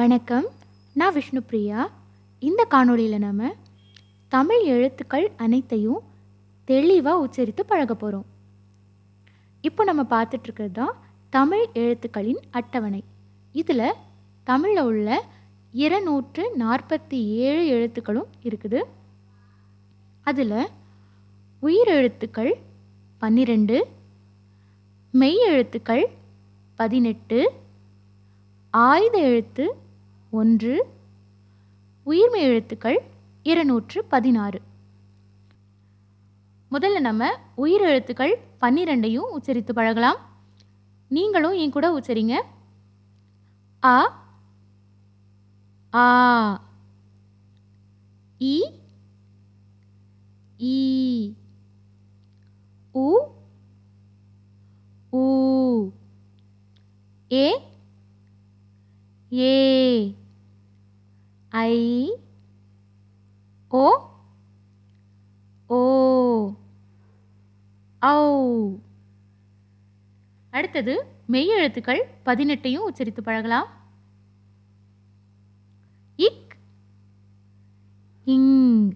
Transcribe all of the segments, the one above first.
வணக்கம். நான் விஷ்ணுப்ரியா இந்த காணொளியில் நம்ம தமிழ் எழுத்துக்கள் அனைத்தையும் தெளிவாக உச்சரித்து பழக போகிறோம் இப்போ நம்ம பார்த்துட்ருக்கிறது தான் தமிழ் எழுத்துக்களின் அட்டவணை. இதில் தமிழில் உள்ள இருநூற்று நாற்பத்தி ஏழு எழுத்துக்களும் இருக்குது. அதில் உயிர் எழுத்துக்கள் பன்னிரெண்டு மெய் எழுத்துக்கள் பதினெட்டு ஆயுத எழுத்து ஒன்று. உயிர்மை எழுத்துக்கள் இருநூற்று பதினாறு. முதல்ல நம்ம உயிர் எழுத்துக்கள் பன்னிரெண்டையும் உச்சரித்து பழகலாம். நீங்களும் என் கூட உச்சரிங்க. அ ஆ இ ஈ உ ஊ ஏ ஏ ஐ ஓ ஓ ஔ. அடுத்தது மெய் எழுத்துக்கள் பதினெட்டையும் உச்சரித்து பழகலாம். இக் இங்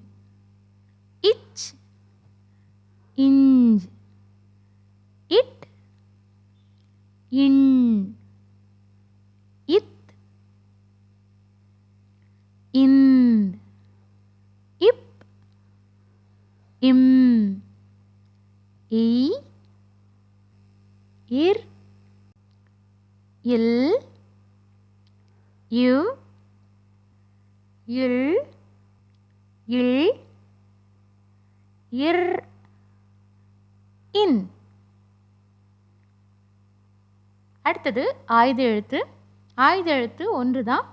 இச் இன் இட் இன் இத் இந்த் இப் இம் இ இர் இல் யு இல் இல் இர் இன். அடுத்தது ஆயுத எழுத்து. ஆயுத எழுத்து ஒன்று தான்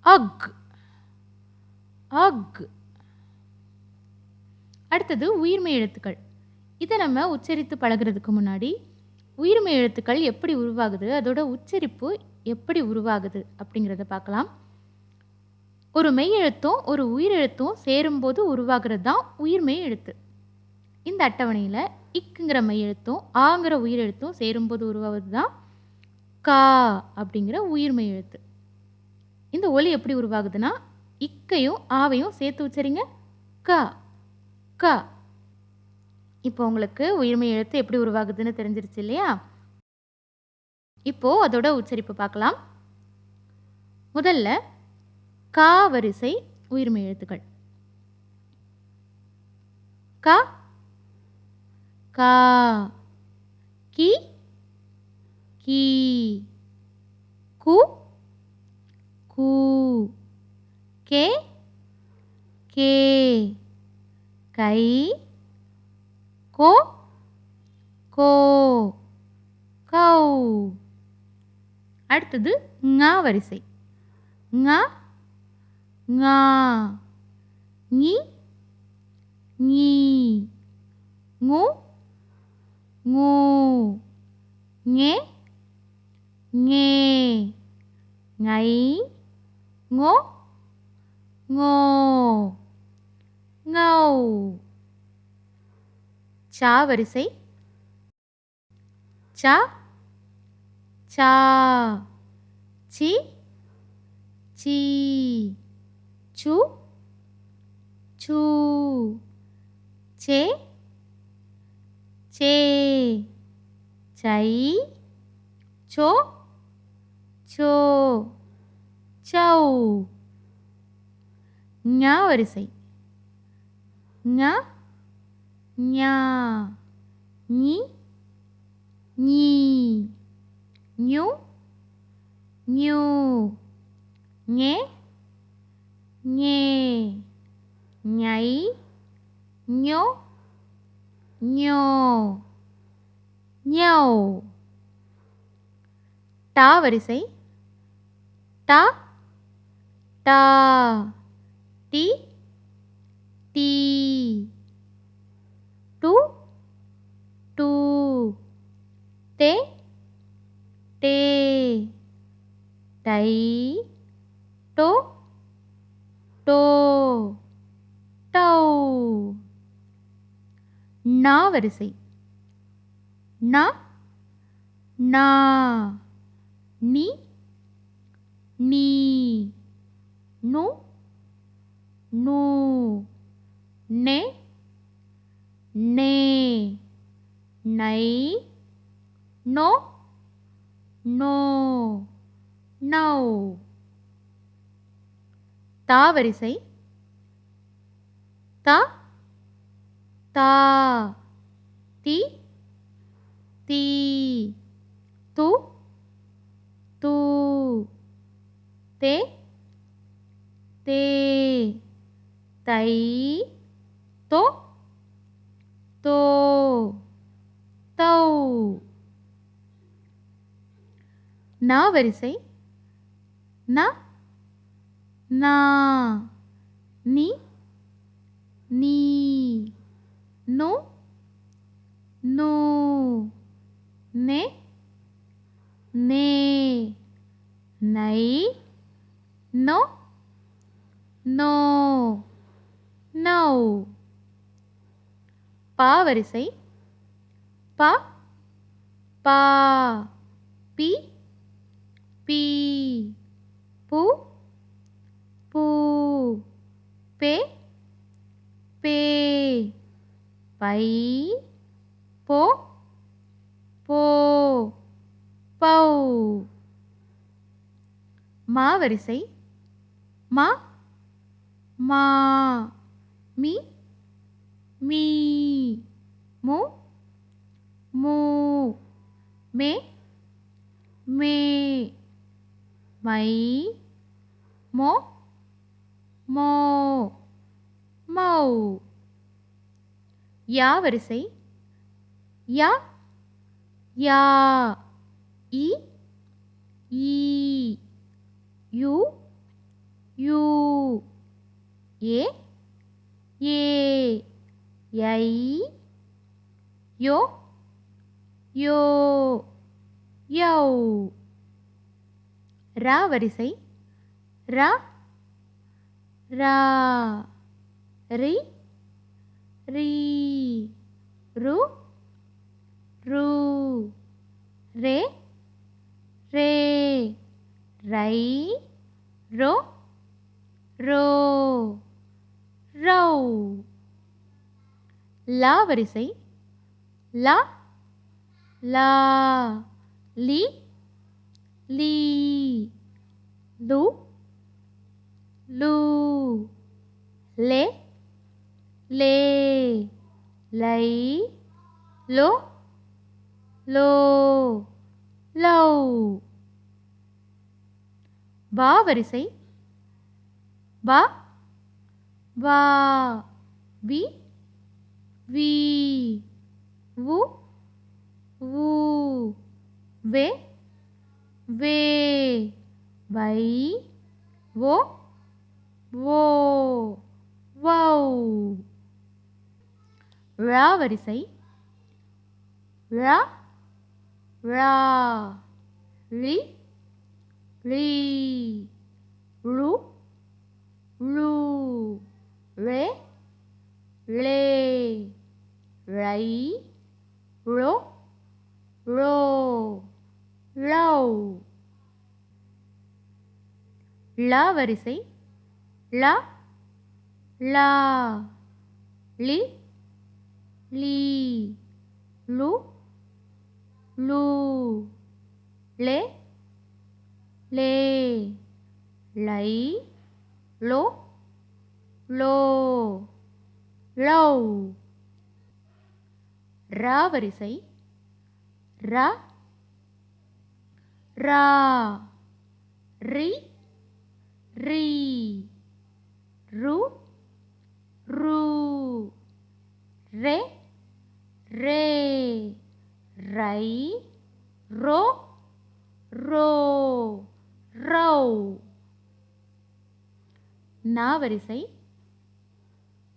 அக் அக் அடுத்தது உயிர்மை எழுத்துக்கள். இதை நம்ம உச்சரித்து பழகுறதுக்கு முன்னாடி உயிர்மை எழுத்துக்கள் எப்படி உருவாகுது அதோட உச்சரிப்பு எப்படி உருவாகுது அப்படிங்கிறத பார்க்கலாம். ஒரு மெய் எழுத்தும் ஒரு உயிரெழுத்தும் சேரும்போது உருவாகிறது தான் உயிர்மெய் எழுத்து. இந்த அட்டவணையில் இக்குங்கிற மெய் எழுத்தும் ஆங்கிற உயிரெழுத்தும் சேரும்போது உருவாவது தான் கா அப்படிங்கிற உயிர்மெய் எழுத்து. இந்த ஒலி எப்படி உருவாகுதுன்னா இக்கையும் ஆவையும் சேர்த்து உச்சரிங்க. க க. இப்போ உங்களுக்கு உயிர்மை எழுத்து எப்படி உருவாகுதுன்னு தெரிஞ்சிருச்சு இல்லையா? இப்போ அதோட உச்சரிப்பு பார்க்கலாம். முதல்ல கா வரிசை உயிர்மை எழுத்துக்கள். கா கா கி கீ கு கூ கே கே கை கோ கோ கௌ. அடுத்தது ங வரிசை. ங ஙா ஞி ஞீ ங்கு ங்கு ஞே ஞே. ngை ngோ ngô ngâu சா வரிசை. சா. சா. சி. சி. சு. சு. சே. சே. சை. சோ. சோ. சௌ. ஞா வரிசை. ஞ. ஞா ஞி ஞீ ஞு ஞு ஞே ஞே ஞை ஞோ ஞோ ஞௌ டா வரிசை டா டா டி டி டூ டூ தே டே டை டோ டோ டௌ நா வரிசை. நா நா நீ நீ நு நு நே நே நை நோ நோ நௌ. தாவரிசை த தா தி தி து து தே தே தை தோ தோ தௌ நா வரிசை ந நா நீ நீ நோ நோ நே நே நை நோ நோ நௌ பா வரிசை பா பா பி பி பூ பூ பே பே பை போ போ பௌ. மா வரிசை மா மா மீ மீ மு மூ மே மே மை மோ மோ மௌ. யா வரிசை யா யா இ ஈ யு யூ ஏ ஏ. யை யோ யோ யௌ ரா வரிசை ரா ரா ரி ரி ரு ரு ரே ரே ரை ரோ ரோ ரௌ லா வரிசை. லா லா லி லீ லு லூ லே லே லை லோ லோ லௌ. வா வரிசை. பா வா வி வி வு வு வே வே வை wo wo வௌ ரா வரிசை ரா ரா ரி ரி ரு ரு ரே லே ரை ரோ ரோ ரௌ ல வரிசை ல லா லி லீ லு லு லே லே லை லோ லோ லௌ ரா வரிசை. ரா. ரா. ரி. ரி. ரு. ரு. ரே. ரே. ரை. ரோ. ரோ. ரௌ. நா வரிசை.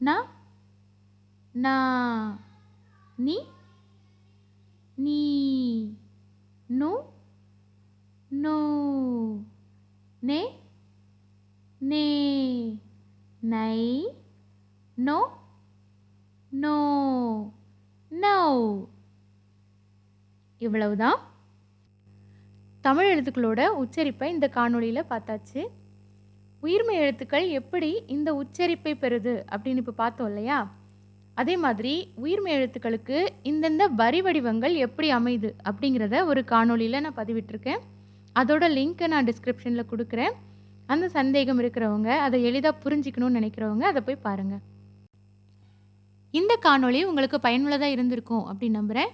ந. நா. நீ? நீ நோ? நோ. நே? நே. நை? நோ? நோ. நோ. இவ்வளவுதான். தமிழ் எழுத்துக்களோட உச்சரிப்பை இந்த காணொளியில் பார்த்தாச்சு. உயிர்மை எழுத்துக்கள் எப்படி இந்த உச்சரிப்பை பெறுது அப்படின்னு இப்போ பார்த்தோம் இல்லையா? அதே மாதிரி உயிர்மை எழுத்துக்களுக்கு இந்தந்த வரி வடிவங்கள் எப்படி அமையுது அப்படிங்கிறத ஒரு காணொளியில் நான் பதிவிட்டிருக்கேன். அதோட லிங்க்கை நான் டிஸ்கிரிப்ஷனில் கொடுக்குறேன். அந்த சந்தேகம் இருக்கிறவங்க அதை எளிதாக புரிஞ்சிக்கணும்னு நினைக்கிறவங்க அதை போய் பாருங்கள் இந்த காணொளி உங்களுக்கு பயனுள்ளதாக இருந்திருக்கும் அப்படின்னு நம்புகிறேன்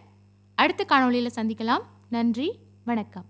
அடுத்த காணொளியில் சந்திக்கலாம். நன்றி வணக்கம்.